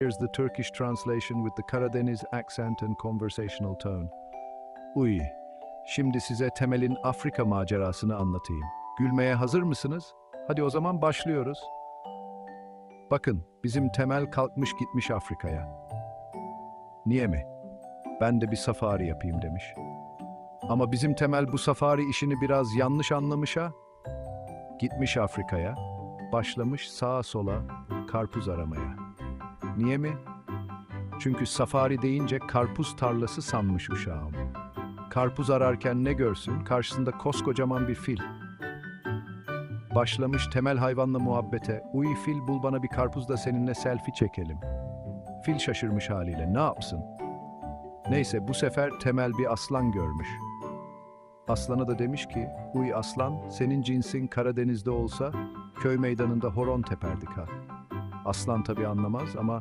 Here's the Turkish translation with the Karadeniz accent and conversational tone. Uy, şimdi size Temel'in Afrika macerasını anlatayım. Gülmeye hazır mısınız? Hadi o zaman başlıyoruz. Bakın, bizim Temel kalkmış gitmiş Afrika'ya. Niye mi? Ben de bir safari yapayım demiş. Ama bizim Temel bu safari işini biraz yanlış anlamış ha. Gitmiş Afrika'ya, başlamış sağa sola karpuz aramaya. Niye mi? Çünkü safari deyince karpuz tarlası sanmış uşağım. Karpuz ararken ne görsün? Karşısında koskocaman bir fil. Başlamış temel hayvanla muhabbete. Uy fil bul bana bir karpuz da seninle selfie çekelim. Fil şaşırmış haliyle. Ne yapsın? Neyse bu sefer temel bir aslan görmüş. Aslana da demiş ki, uy aslan, senin cinsin Karadeniz'de olsa köy meydanında horon teperdik ha. Aslan tabii anlamaz ama